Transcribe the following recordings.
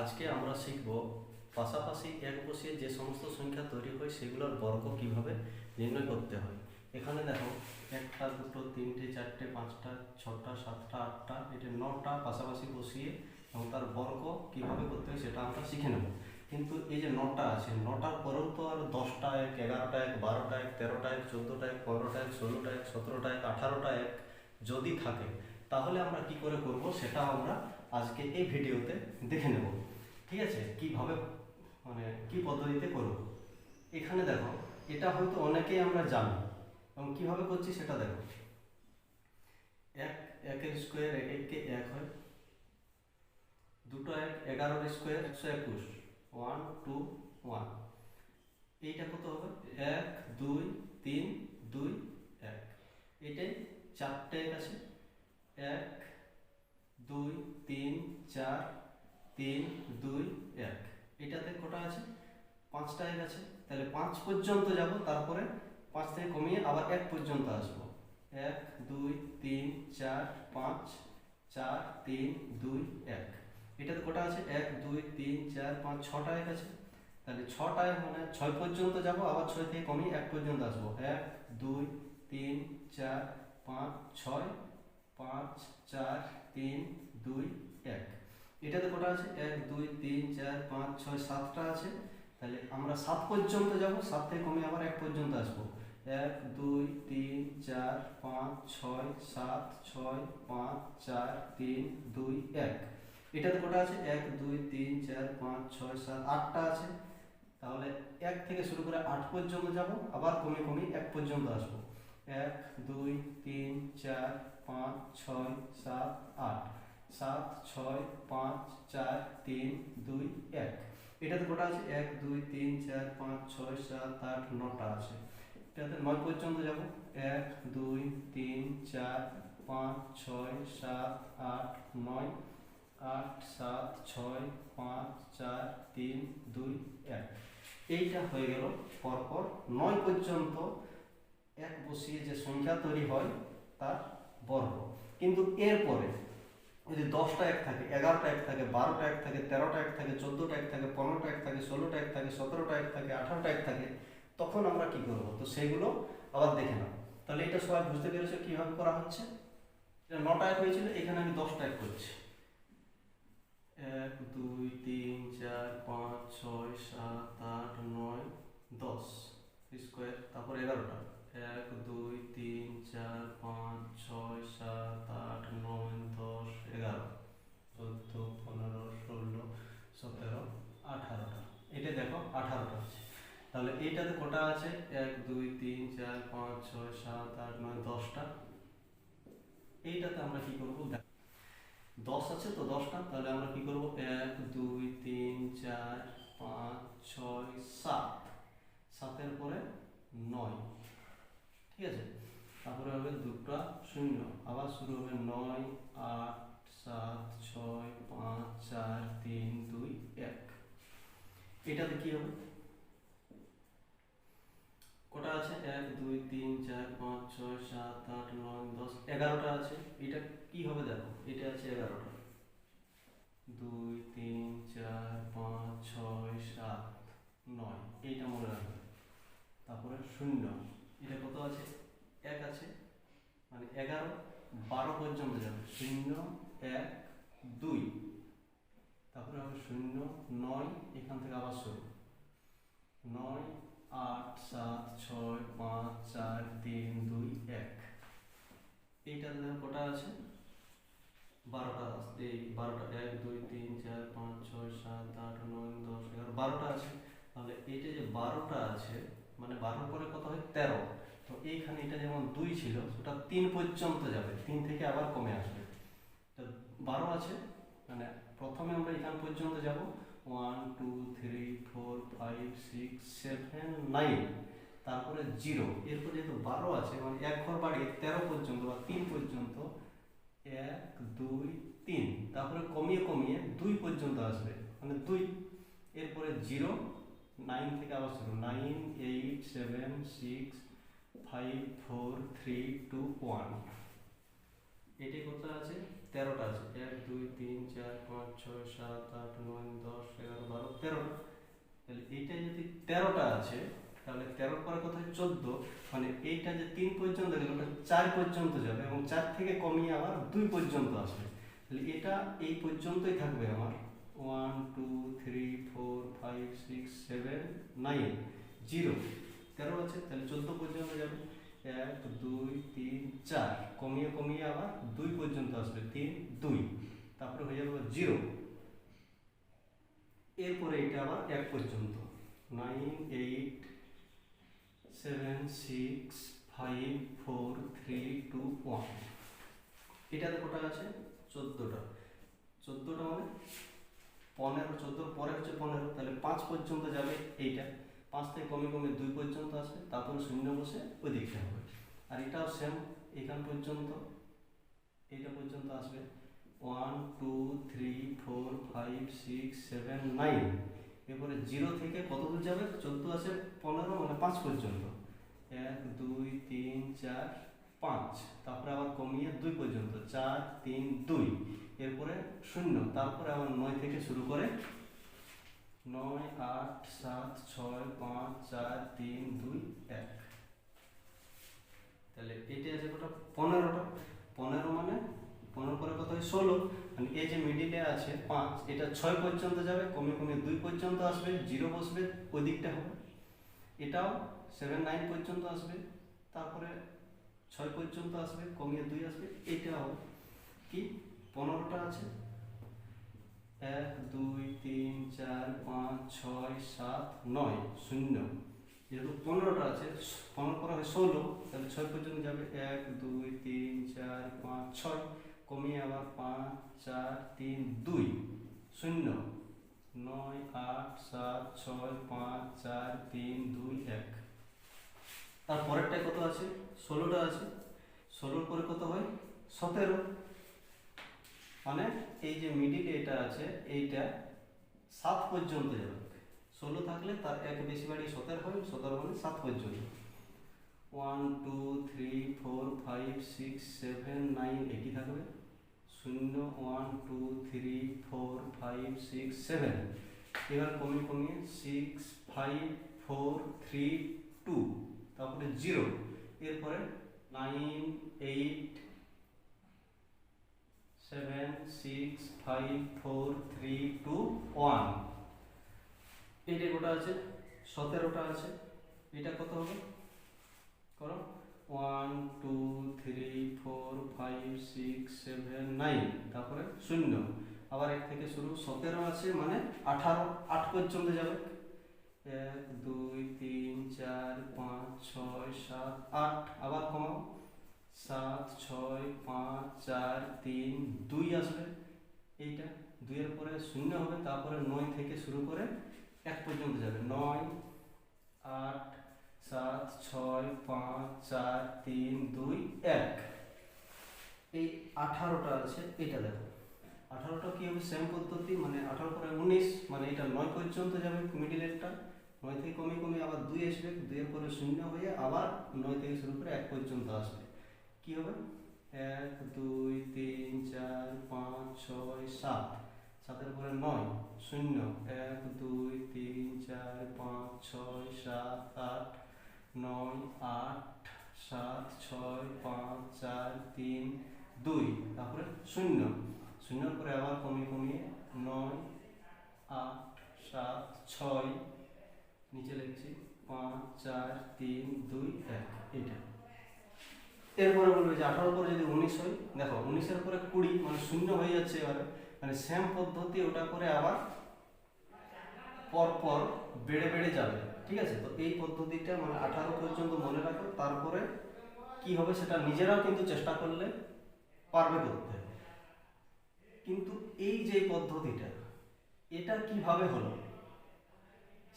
আজকে আমরা শিখব পাশাপাশি এক বসিয়ে যে সমস্ত সংখ্যা তৈরি হয় সেগুলোর বর্গ কীভাবে নির্ণয় করতে হয়। এখানে দেখো, একটা, দুটো, তিনটে, চারটে, পাঁচটা, ছটা, সাতটা, আটটা, এটা নটা পাশাপাশি বসিয়ে এবং তার বর্গ কীভাবে করতে হয় সেটা আমরা শিখে নেব। কিন্তু এই যে নটা আছে, নটার পরেও তো আর দশটা এক, এগারোটা এক, বারোটা এক, তেরোটা এক, চোদ্দোটা এক, পনেরোটা এক, ষোলোটা এক, সতেরোটা এক, আঠারোটা এক যদি থাকে, তাহলে আমরা কি করে করব সেটা আমরা আজকে এই ভিডিওতে দেখে নেব। ঠিক আছে? কীভাবে মানে কি পদ্ধতিতে করব? এখানে দেখো, এটা হয়তো অনেকেই আমরা জানি এবং কীভাবে করছি সেটা দেখো। এক, একের স্কোয়ার এক এককে এক হয়। দুটো এক, এগারোর স্কোয়ার একশো একুশ। ওয়ান টু ওয়ান এইটা কত হবে? এক, দুই, তিন, দুই, এক। এটাই চারটে এক আছে। এক দুই, তিন, চার, তিন, দুই, এক। এটাতে কটা আছে? পাঁচটা এক আছে। তাহলে পাঁচ পর্যন্ত যাব, তারপরে পাঁচ থেকে কমিয়ে আবার এক পর্যন্ত আসব। এক, দুই, তিন, চার, পাঁচ, চার, তিন, দুই, এক। এটাতে কটা আছে? এক, দুই, তিন, চার, পাঁচ, ছটা এক আছে। তাহলে ছটায় মানে ছয় পর্যন্ত যাব, আবার ছয় থেকে কমিয়ে এক পর্যন্ত আসব। এক, দুই, তিন, চার, পাঁচ, ছয়, পাঁচ, চার তিন, দুই, এক। এটাতে কটা আছে? এক, দুই, তিন, চার, পাঁচ, ছয়, সাতটা আছে। তাহলে আমরা সাত পর্যন্ত যাব, সাত থেকে কমে আবার এক পর্যন্ত আসব। এক, দুই, তিন, চার, পাঁচ, ছয়, সাত, ছয়, পাঁচ, চার, তিন, দুই, এক। এটাতে কটা আছে? এক, দুই, তিন, চার, পাঁচ, ছয়, সাত, আটটা আছে। তাহলে এক থেকে শুরু করে আট পর্যন্ত যাব, আবার কমে কমে এক পর্যন্ত আসব। এক, দুই, তিন, চার, পাঁচ, ছয়, সাত, আট। সাত, ছয়, পাঁচ, চার, তিন, দুই, এক। এটাতে কটা আছে? এক, দুই, তিন, চার, পাঁচ, ছয়, সাত, আট, নটা আছে। এটাতে নয় পর্যন্ত যাব। এক, দুই, তিন, চার, পাঁচ, ছয়, সাত, আট, নয়, আট, সাত, ছয়, পাঁচ, চার, তিন, দুই, এক। এইটা হয়ে গেল। পরপর নয় পর্যন্ত এক বসিয়ে যে সংখ্যা তৈরি হয়, তার বর্গ। কিন্তু এরপরে যদি দশটা এক থাকে, এগারোটা এক থাকে, বারোটা এক থাকে, তেরোটা এক থাকে, চোদ্দোটা এক থাকে, পনেরোটা এক থাকে, ষোলোটা এক থাকে, সতেরোটা এক থাকে, আঠারোটা এক থাকে, তখন আমরা কি করব? তো সেগুলো আবার দেখে নাও। তাহলে এটা সবাই বুঝতে পেরেছ কীভাবে করা হচ্ছে? এটা নটা এক হয়েছিল, এখানে আমি দশটা এক করছি। এক, দুই, তিন, চার, পাঁচ, ছয়, সাত, আট, নয়, দশ। স্কোয়ার, তারপর এগারোটা। এক, দুই, তিন, চার, পাঁচ, ছয়, সাত, আট, নয়, দশ, এগারো, চোদ্দ, পনেরো, ষোলো, সতেরো, আঠারোটা। এটা দেখো, আঠারোটা আছে তাহলে এইটাতে কটা আছে? এক, দুই, তিন, চার, পাঁচ, ছয়, সাত, আট, নয়, দশটা। এইটাতে আমরা কি করব? দশ আছে তো দশটা। তাহলে আমরা কি করব? এক, দুই, তিন, চার, পাঁচ, ছয়, সাত। সাতের পরে নয়। ঠিক আছে? তারপরে হবে দুটো শূন্য। আবার শুরু হবে নয়, আট, সাত, ছয়, পাঁচ, চার, তিন, দুই, এক। এটাতে কি হবে? কটা আছে? এক, দুই, তিন, চার, পাঁচ, ছয়, সাত, আট, নয়, দশ, এগারোটা আছে। এটা কি হবে দেখো? এটা আছে এগারোটা। দুই, তিন, চার, পাঁচ, ছয়, সাত, নয়। এইটা মনে রাখবে। তারপরে শূন্য। এটা কত আছে? এক আছে। মানে এগারো, বারো পর্যন্ত যাবে। শূন্য, এক, দুই। তারপরে হবে শূন্য, নয়, এখান থেকে আবার শুরু। নয়, আট, সাত, ছয়, পাঁচ, চার, তিন, দুই, এক। এইটা দেখো কটা আছে? বারোটা এই বারোটা, এক, দুই, তিন, চার, পাঁচ, ছয়, সাত, আট, নয়, দশ, এগারো, বারোটা আছে। তাহলে এইটা যে বারোটা আছে মানে বারোর পরে কত হয়? তেরো। তো এইখানে এটা যেমন দুই ছিল সেটা তিন পর্যন্ত যাবে। তিন থেকে আবার কমে আসবে। তো বারো আছে। মানে প্রথমে আমরা এখান পর্যন্ত যাব। One, two, three, four, five, six, seven, nine. তারপরে জিরো। এরপর যেহেতু বারো আছে মানে এক ঘর বাড়িয়ে তেরো পর্যন্ত বা তিন পর্যন্ত, এক, দুই, তিন। তারপরে কমিয়ে কমিয়ে দুই পর্যন্ত আসবে। মানে দুই। এরপরে জিরো। নাইন থেকে আবার শুরু। Nine, eight, seven, six, five, four, three, two, one. এটি কত আছে? তেরোটা আছে। এক, দুই, তিন, চার, পাঁচ, ছয়, সাত, আট, নয়, দশ, এগারো, বারো তেরোটা তাহলে এইটা যদি তেরোটা আছে, তাহলে তেরোর পরে কোথায়? চোদ্দ। মানে এইটা যে তিন পর্যন্ত ওটা চার পর্যন্ত যাবে এবং চার থেকে কমিয়ে আবার দুই পর্যন্ত আসবে। তাহলে এটা এই পর্যন্তই থাকবে আমার। One two three four five six seven nine zero তেরো আছে, তাহলে চোদ্দ পর্যন্ত যাবে। এক, দুই, তিন, চার। কমিয়ে কমিয়ে আবার দুই পর্যন্ত আসবে। তিন, দুই। তারপরে হয়ে যাবে জিরো এরপরে এটা আবার এক পর্যন্ত। Nine eight seven six five four three two one এটাতে কটা আছে? চোদ্দোটা। চোদ্দোটা মানে পনেরো চোদ্দোর পরে হচ্ছে পনেরো, তাহলে পাঁচ পর্যন্ত যাবে এইটা। পাঁচ থেকে কমে কমে দুই পর্যন্ত আসবে, তারপরে শূন্য বসে ওই দিকটা হবে। আর এটাও সেম এখান পর্যন্ত এইটা পর্যন্ত আসবে। One two three four five six seven nine এরপরে জিরো থেকে কত দূর যাবে? চোদ্দ আসে পনেরো মানে পাঁচ পর্যন্ত। এক, দুই, তিন, চার পাঁচ, তারপরে আবার কমিয়ে দুই পর্যন্ত, চার, তিন, দুই, এরপরে শূন্য, তারপরে আবার নয় থেকে শুরু করে নয়, আট, সাত, ছয়, পাঁচ, চার, তিন, দুই, এক। তাহলে এটা আছে কটা? পনেরোটা। পনেরো মানে পনেরো পরে কত হয়? ষোলো। মানে এই যে মিডিলে আছে পাঁচ, এটা ছয় পর্যন্ত যাবে, কমে কমে দুই পর্যন্ত আসবে, জিরো বসবে ওই দিকটা হবে। এটাও সেভেন নাইন পর্যন্ত আসবে, তারপরে ছয় পর্যন্ত আসবে, কমিয়ে দুই আসবে, এটাও কি? পনেরোটা আছে? এক, দুই, তিন, চার, পাঁচ, ছয়, সাত, নয়, শূন্য। যেহেতু পনেরোটা আছে, পনেরো করা হয় ষোলো, তাহলে ছয় পর্যন্ত যাবে। এক, দুই, তিন, চার, পাঁচ, ছয়, কমিয়ে আবার পাঁচ, চার, তিন, দুই, শূন্য। নয়, আট, সাত, ছয়, পাঁচ, চার, তিন, দুই, এক। তার পরেরটায় কত আছে? ষোলোটা আছে। ষোলোর পরে কত হয়? সতেরো। মানে এই যে মিডিলে এটা আছে, এইটা সাত পর্যন্ত যাবে। ষোলো থাকলে তার এক বেশি বাড়িয়ে সতেরো হয়, সতেরো মানে সাত পর্যন্ত। One two three four five six seven nine একই থাকবে। শূন্য one two three four five six seven এবার কমিয়ে কমিয়ে six five four three two zero. এরপরে nine, eight, seven, six, five, four, three, two, one. এইটা গোটা আছে? সতেরোটা আছে। এটা কত হবে? করো। One, two, three, four, five, six, seven, nine. তারপরে শূন্য। আবার এক থেকে শুরু। সতেরো আছে মানে আঠারো, আট পর্যন্ত যাবে। এক, দুই, তিন, চার, পাঁচ, ছয়, সাত, আট। আবার কমাও। সাত, ছয়, পাঁচ, চার, তিন, দুই আসবে। এইটা দুইয়ের পরে শূন্য হবে, তারপরে নয় থেকে শুরু করে এক পর্যন্ত যাবে। নয়, আট, সাত, ছয়, পাঁচ, চার, তিন, দুই, এক। এই আঠারোটা আছে, এটা দেখো। আঠারোটা কি হবে? সেম পদ্ধতি মানে আঠারো পরে উনিশ মানে এটা নয় পর্যন্ত যাবে মিডিলেরটা নয় থেকে কমে কমে আবার দুই আসবে, দুইয়ের পরে শূন্য হয়ে আবার নয় থেকে শুরু করে এক পর্যন্ত আসবে। কি হবে? এক, দুই, তিন, চার, পাঁচ, ছয়, সাত। সাতের পরে নয়, শূন্য। এক, দুই, তিন, চার, পাঁচ, ছয়, সাত, আট, নয়, আট, সাত, ছয়, পাঁচ, চার, তিন, দুই। তারপরে শূন্য। শূন্যর পরে আবার কমিয়ে কমিয়ে নয়, আট, সাত, ছয় নিচে লিখছি পাঁচ, চার, তিন, দুই, এক। এটা এরপরে বলবে যে আঠারোর পরে যদি উনিশ হয়, দেখো, উনিশের পরে কুড়ি মানে শূন্য হয়ে যাচ্ছে এবারে। মানে সেম পদ্ধতি, ওটা করে আবার পর পর বেড়ে বেড়ে যাবে। ঠিক আছে? তো এই পদ্ধতিটা মানে আঠারো পর্যন্ত মনে রাখো, তারপরে কি হবে সেটা নিজেরাও কিন্তু চেষ্টা করলে পারবে করতে। কিন্তু এই যে পদ্ধতিটা, এটা কীভাবে হলো?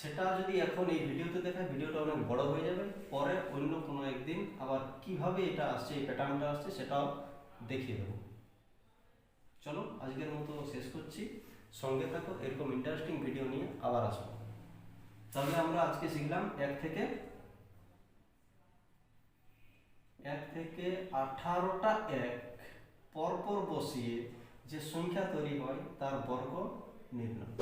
সেটা যদি এখন এই ভিডিওতে দেখায় ভিডিওটা অনেক বড় হয়ে যাবে, পরে অন্য কোনো একদিন আবার কীভাবে এটা আসছে, এই প্যাটার্নটা আসছে সেটাও দেখিয়ে দেবো। চলো, আজকের মতো শেষ করছি। সঙ্গে থাকো, এরকম ইন্টারেস্টিং ভিডিও নিয়ে আবার আসব। তাহলে আমরা আজকে শিখলাম এক থেকে এক থেকে আঠারোটা এক। পরপর বসিয়ে যে সংখ্যা তৈরি হয়, তার বর্গ নির্ণয়।